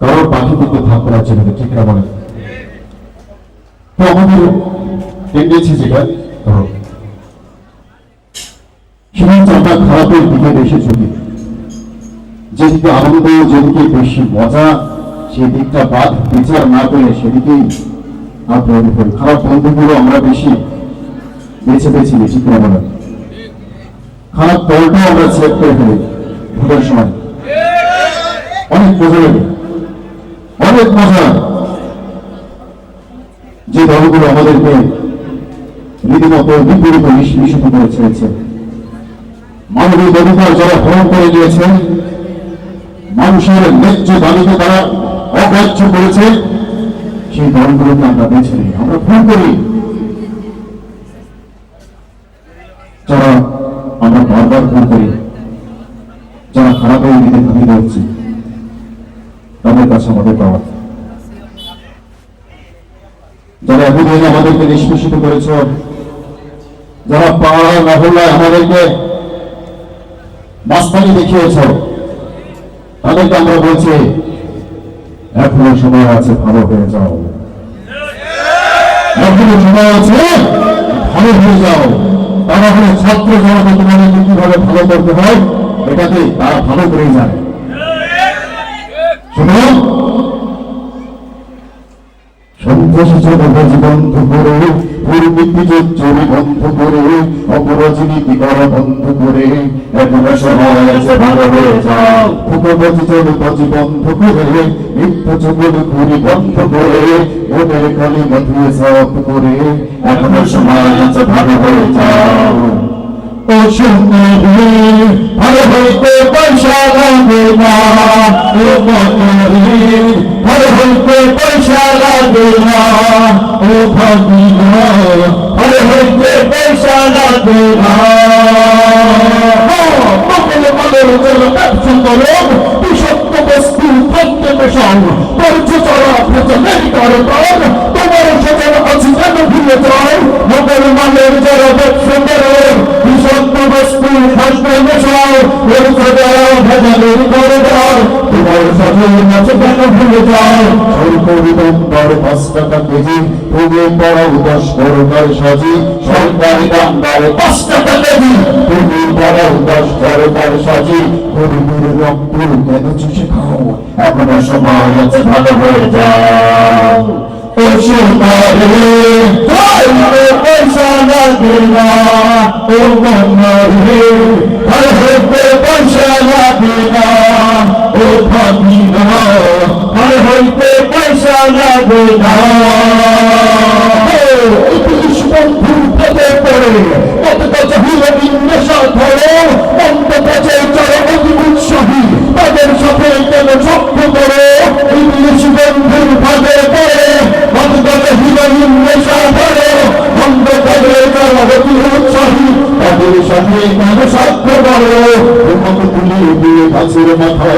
কারোর পাখি কিন্তু ভাগ করার জন্য ঠিক না বলে। তো আমাদের যেটা আমরা খারাপের দিকে বেশি ঝুঁকি। যেদিকে আনন্দ, যেদিকে বেশি মজা সেই দিকটা বাদ বিচার না করে সেদিকেই হই খারাপ বন্ধুগুলো আমরা বেশি বেছে বেছে নিই, ঠিক না বলে? খারাপ দলটাও আমরা সিলেক্ট করে ফেলি ভোটের সময়। অনেক লাগে অনেক মজা যে দলগুলো আমাদেরকে রীতিমতো বিপরীত মিশ্রিত করে ছেড়েছে। মানবিক অধিকার যারা হরণ করে নিয়েছে মানুষের ন্যায্য দাবিকে তারা অগ্রাহ্য করেছে, সেই দলগুলোকে আমরা বেছে নিই, আমরা ভুল করি। যারা আমরা বারবার ভুল করি, যারা খারাপ হয়ে দিতে ভাবিয়ে হচ্ছে, তাদের কাছে আমাদের পাওয়া এতদিন আমাদেরকে নিষ্পেষিত করেছ। যারা পাড়া মহল্লায় আমাদেরকে মাস্তানি দেখিয়েছ, তাদেরকে আমরা বলছি, এখনও সময় আছে, ভালো হয়ে যাও। এখনও সময় আছে, ভালো হয়ে যাও। তারা হলো ছাত্র জনতা তোমাদেরকে কীভাবে ভালো করতে হয় এটাকে তারা ভালো করেই জানে শুনো সন্ত্রাসী চলবাজি করে চুরি বন্ধ করে অপরাজনীতি করা বন্ধ করে। এখন সময় ভালো হয়ে যাও। ফুকবাজি চলবাজি বন্ধ করে। মিথ্যা চুগল ঘুরি বন্ধ করে। ওদের কালি মাথিয়ে সাফ করে। এখন সময় আছে ভালো হয়ে যাও। ও সুন্দরী ভালো হইতে পয়সা লাগে না। ও মনারি ভালো হইতে পয়সা লাগে না ও ভাবিনা ভালো হইতে পয়সা না করো কারণ তোমার সচেতন আছে ভুলে যাও মঙ্গল মালের যারা ব্যবসা করো বিষাক্ত বস্তু খাদ্যে মেশাও ভেজালের কারণ সরকারি সাজি সরকারি দামদার পাঁচ টাকা কেজি তুমি পড়াও দশ সোনারে পয়সা না ও ও ভাবি না ভালো হইতে পয়সা লাগে না তাদের সাথে কেন চক্র করে এই পুলিশ বন্ধুর ভাবে পড়ে কত কত নেশা ধরে বন্ধ কাজে চলে অভিমুখ সহি তাদের সাথে কেন সাক্ষ্য করে তোমাকে তুলে দিয়ে গাছের মাথায়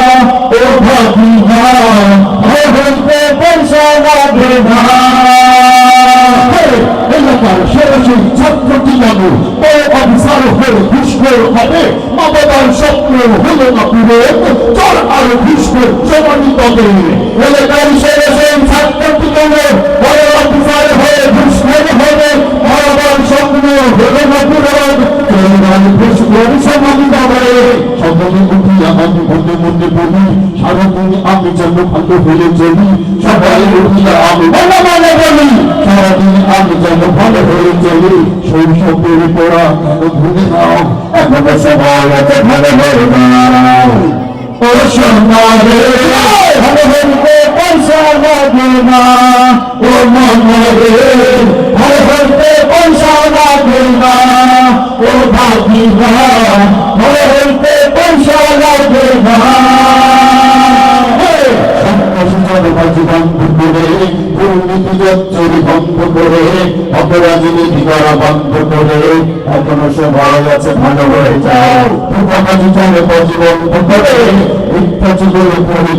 ঘুষখোর হবে। মা বাবার স্বপ্ন হলো না পুরো। চল আরও ঘুষখোর সমানই তবে। এলাকার সরাসরি বলি সারাদিন আমি যেন ভালো হয়ে চলি সবাই উঠিয়া আমি। ভালো মানে বলি, সারাদিন আমি যেন ভালো হয়ে চলি শৈশবের পড়া কেন ভুলে নাও এখনও আছে, ভালো হয়ে নাও ও সোনারে ভালো হইতে পয়সা লাগে না। ও মনরে বন্ধ করে দুর্নীতি চুরি বন্ধ করে রাজনীতি করা বন্ধ করে, এখনও সময় আছে, ভালো হয়ে যাও। কাজে চলে বাজি বন্ধ করে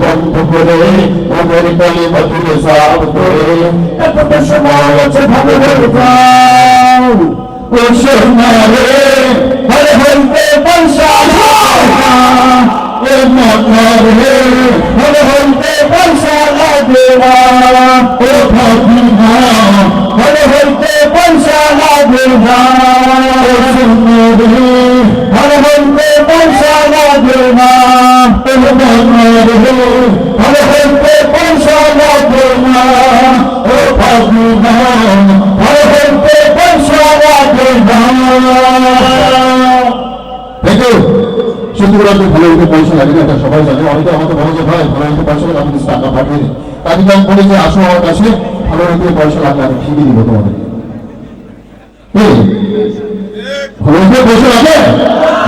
বন্ধ করে কালে বাতিলে করে, এখনও হরে। না ও ভাবিনা হরে হইতে পয়সা লাগে না ও সোনা রে হরে হইতে পয়সা লাগে ও মনা রে হইতে লাগে না সবাই জানে অনেকে আমাকে বলে যে ভাই পয়সা আপনি টাকা পাঠিয়ে তাকে আমি যে আসো আমার কাছে, ভালো রেখে পয়সা লাগবে আমি ঠিকই দিব তোমাদের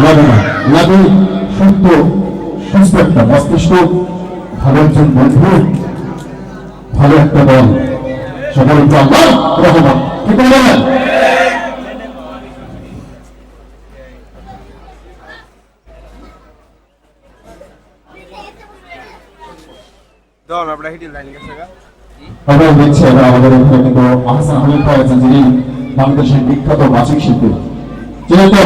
না লাগে সুস্থ সুস্থ একটা মস্তিষ্ক, ভালো একজন বন্ধু, ভালো একটা দল। একটু আল্লাহ রহমান কি বলবেন আমরা দেখছেন আমাদের এখানে কিন্তু আহসান হামিদ ভাই আছেন যিনি বাংলাদেশের বিখ্যাত মাসিক শিল্পী। যেহেতু